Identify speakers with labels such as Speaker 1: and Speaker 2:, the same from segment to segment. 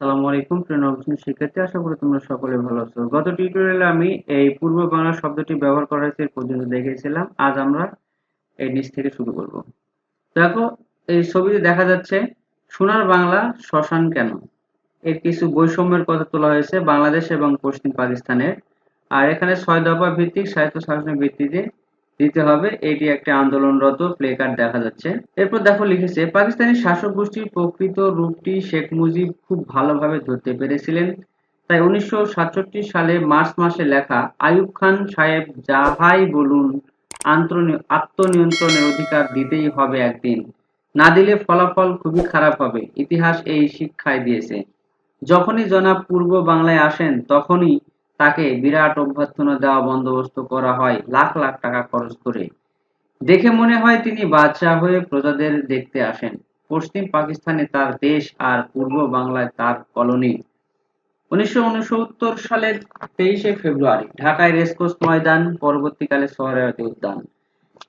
Speaker 1: সালামু আলাইকুম, প্রিয় নবম শিক্ষার্থী। আশা করি তোমরা সকলে ভালো আছো। গত টিউটোরিয়ালে আমি এই পূর্ব বাংলা শব্দটি ব্যবহার করা হয়েছে পর্যন্ত দেখিয়েছিলাম আজ আমরা এই নিচ থেকে শুরু করব। দেখো, এই ছবিতে দেখা যাচ্ছে, সোনার বাংলা শ্মশান কেন? এর কিছু বৈষম্যের কথা তোলা হয়েছে বাংলাদেশ এবং পশ্চিম পাকিস্তানের। আর এখানে ছয় দফা ভিত্তিক সাহিত্য শাসনের ভিত্তিতে দিতে হবে। এটি একটি আন্দোলনরত প্লে কার্ড দেখা যাচ্ছে। এরপর দেখো লিখেছে, পাকিস্তানি শাসক গোষ্ঠীর প্রকৃত রূপটি শেখ মুজিব খুব ভালোভাবে ধরতে পেরেছিলেন। তাই উনিশশো সাতষট্টি সালে মার্চ মাসে লেখা, আইয়ুব খান সাহেব যাহাই বলুন আত্মনিয়ন্ত্রণের অধিকার দিতেই হবে একদিন। না দিলে ফলাফল খুবই খারাপ হবে। ইতিহাস এই শিক্ষায় দিয়েছে। যখনই জনাব পূর্ব বাংলায় আসেন, তখনই তাকে বিরাট অভ্যর্থনা দেওয়া বন্দোবস্ত করা হয় লাখ লাখ টাকা খরচ করে। দেখে মনে হয় তিনি বাদশাহ হয়ে প্রজাদের দেখতে আসেন। পশ্চিম পাকিস্তানে তার দেশ আর পূর্ব বাংলায় তার কলোনি। উনিশশো সালের তেইশে ফেব্রুয়ারি ঢাকায় রেসকোর্স ময়দান, পরবর্তীকালে সোহরাওয়ার্দী উদ্যান।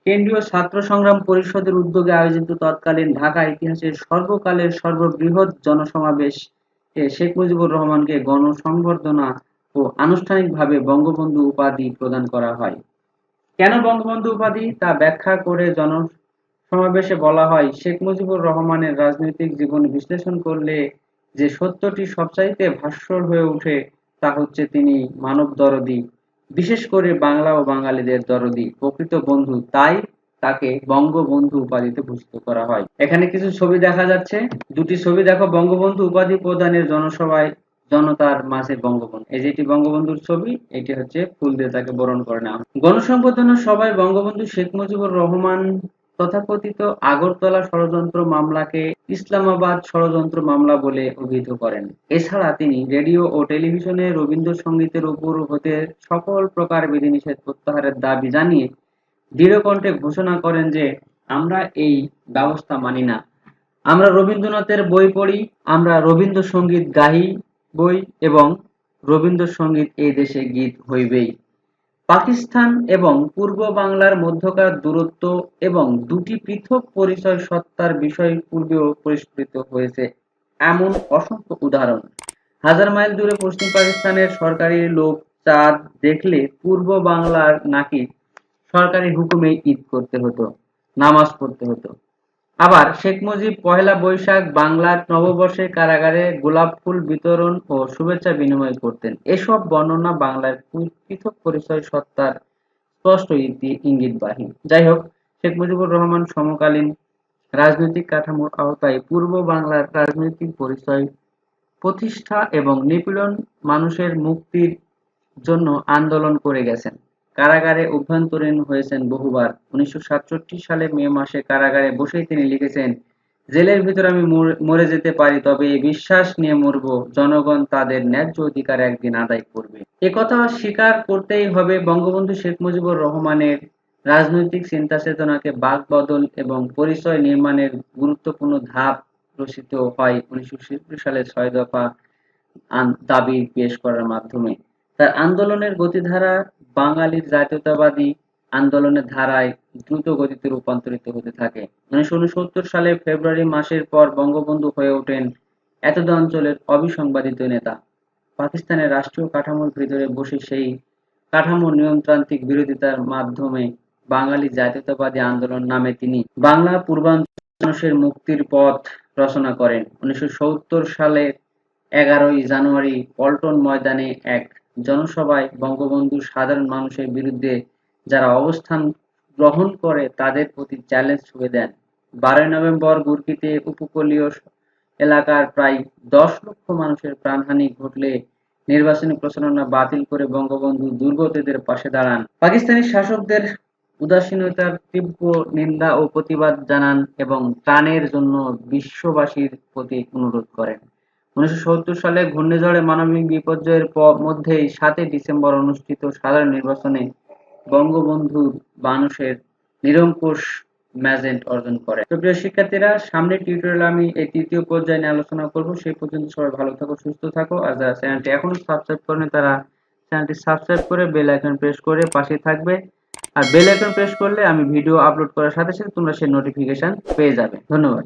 Speaker 1: কেন্দ্রীয় ছাত্র সংগ্রাম পরিষদের উদ্যোগে আয়োজিত তৎকালীন ঢাকা ইতিহাসের সর্বকালের সর্ববৃহৎ জনসমাবেশ শেখ মুজিবুর রহমানকে গণসংবর্ধনা ও আনুষ্ঠানিকভাবে বঙ্গবন্ধু উপাধি প্রদান করা হয়। কেন বঙ্গবন্ধু উপাধি? তা ব্যাখ্যা করে জনসমাবেশে বলা হয়, শেখ মুজিবুর রহমানের রাজনৈতিক জীবন বিশ্লেষণ করলে যে সত্যটি সবচাইতে ভাস্বর হয়ে ওঠে, তা হচ্ছে তিনি মানব দরদি। বিশেষ করে বাংলা ও বাঙালিদের দরদি, প্রকৃত বন্ধু। তাই তাকে বঙ্গবন্ধু উপাধিতে ভূষিত করা হয়। এখানে কিছু ছবি দেখা যাচ্ছে। দুটি ছবি দেখো, বঙ্গবন্ধু উপাধি প্রদানের জনসভায় জনতার মাঝে বঙ্গবন্ধু। এই যেটি বঙ্গবন্ধুর ছবি, এটি হচ্ছে ফুল দিয়ে তাকে বরণ করে নেওয়া। গণসম্বর্ধনা সবাই বঙ্গবন্ধু শেখ মুজিবুর রহমান তথাকথিত আগরতলা ষড়যন্ত্র মামলাকে ইসলামাবাদ ষড়যন্ত্র মামলা বলে অভিহিত করেন। এছাড়া তিনি রেডিও ও টেলিভিশনে রবীন্দ্রসঙ্গীতের উপর হতে সকল প্রকার বিধিনিষেধ প্রত্যাহারের দাবি জানিয়ে দৃঢ়কণ্ঠে ঘোষণা করেন যে, আমরা এই ব্যবস্থা মানি না। আমরা রবীন্দ্রনাথের বই পড়ি, আমরা রবীন্দ্রসঙ্গীত গাহি বই এবং রবীন্দ্রসঙ্গীত এই দেশে গীত হইবেই। পাকিস্তান এবং পূর্ব বাংলার মধ্যকার দূরত্ব এবং দুটি পৃথক পরিচয় সত্তার বিষয় পূর্বেও পরিস্ফুটিত হয়েছে। এমন অসংখ্য উদাহরণ। হাজার মাইল দূরে পশ্চিম পাকিস্তানের সরকারি লোক চাঁদ দেখলে পূর্ব বাংলার নাকি সরকারি হুকুমে ঈদ করতে হতো, নামাজ পড়তে হতো। আবার শেখ মুজিব পহেলা বৈশাখ বাংলার নববর্ষে কারাগারে গোলাপ ফুল বিতরণ ও শুভেচ্ছা বিনিময় করতেন। এসব বর্ণনা বাংলার পৃথক পরিচয় সত্তার স্পষ্ট ইঙ্গিত ইঙ্গিতবাহী যাই হোক, শেখ মুজিবুর রহমান সমকালীন রাজনৈতিক কাঠামোর আওতায় পূর্ব বাংলার রাজনৈতিক পরিচয় প্রতিষ্ঠা এবং নিপীড়ন মানুষের মুক্তির জন্য আন্দোলন করে গেছেন। কারাগারে অভ্যন্তরীণ হয়েছেন বহুবার। উনিশশো সাতষট্টি সালে মে মাসে কারাগারে বসেই তিনি লিখেছেন, জেলের ভিতর আমি মরে যেতে পারি, তবে এই বিশ্বাস নিয়ে মরব। জনগণ তাদের ন্যায্য অধিকার একদিন আদায় করবে। কথা স্বীকার করতেই হবে বঙ্গবন্ধু শেখ মুজিবুর রহমানের রাজনৈতিক চিন্তা চেতনাকে বাক বদল এবং পরিচয় নির্মাণের গুরুত্বপূর্ণ ধাপ রচিত হয় উনিশশো সালে ছয় দফা দাবি পেশ করার মাধ্যমে। তার আন্দোলনের গতিধারা বাঙালির জাতীয়তাবাদী আন্দোলনের ধারায় দ্রুত গতিতে রূপান্তরিত হতে থাকে। উনিশশো সালে ফেব্রুয়ারি মাসের পর বঙ্গবন্ধু হয়ে ওঠেন এতদ অঞ্চলের অবিসংবাদিত নেতা। পাকিস্তানের রাষ্ট্রীয় কাঠামোর ভিতরে বসে সেই কাঠামো নিয়মতান্ত্রিক বিরোধিতার মাধ্যমে বাঙালি জাতীয়তাবাদী আন্দোলন নামে তিনি বাংলা পূর্বাঞ্চল মানুষের মুক্তির পথ রচনা করেন। উনিশশো সালে এগারোই জানুয়ারি পল্টন ময়দানে এক জনসভায় বঙ্গবন্ধু সাধারণ মানুষের বিরুদ্ধে যারা অবস্থান গ্রহণ করে তাদের প্রতি চ্যালেঞ্জ ছুঁয়ে দেন। বারোই নভেম্বর গুরকিতে উপকূলীয় এলাকার প্রায় দশ লক্ষ মানুষের প্রাণহানি ঘটলে নির্বাচনী প্রচারণা বাতিল করে বঙ্গবন্ধু দুর্গতদের পাশে দাঁড়ান। পাকিস্তানি শাসকদের উদাসীনতার তীব্র নিন্দা ও প্রতিবাদ জানান এবং ত্রাণের জন্য বিশ্ববাসীর প্রতি অনুরোধ করেন। উনিশশো সত্তর সালে ঘূর্ণিঝড়ে মানবিক বিপর্যয়ের মধ্যেই সাতই ডিসেম্বর অনুষ্ঠিত সাধারণ নির্বাচনে বঙ্গবন্ধু মানুষের নিরঙ্কুশ ম্যাজেন্ট অর্জন করে। তো প্রিয় শিক্ষার্থীরা, সামনে টিউটোরিয়াল আমি এই তৃতীয় পর্যায়ে নিয়ে আলোচনা করব। সেই পর্যন্ত সবাই ভালো থাকো, সুস্থ থাকো। আর যারা চ্যানেলটি এখনও সাবস্ক্রাইব করেনি, তারা চ্যানেলটি সাবস্ক্রাইব করে বেল আইকন প্রেস করে পাশে থাকবে। আর বেল আইকন প্রেস করলে আমি ভিডিও আপলোড করার সাথে সাথে তোমরা সেই নোটিফিকেশন পেয়ে যাবে। ধন্যবাদ।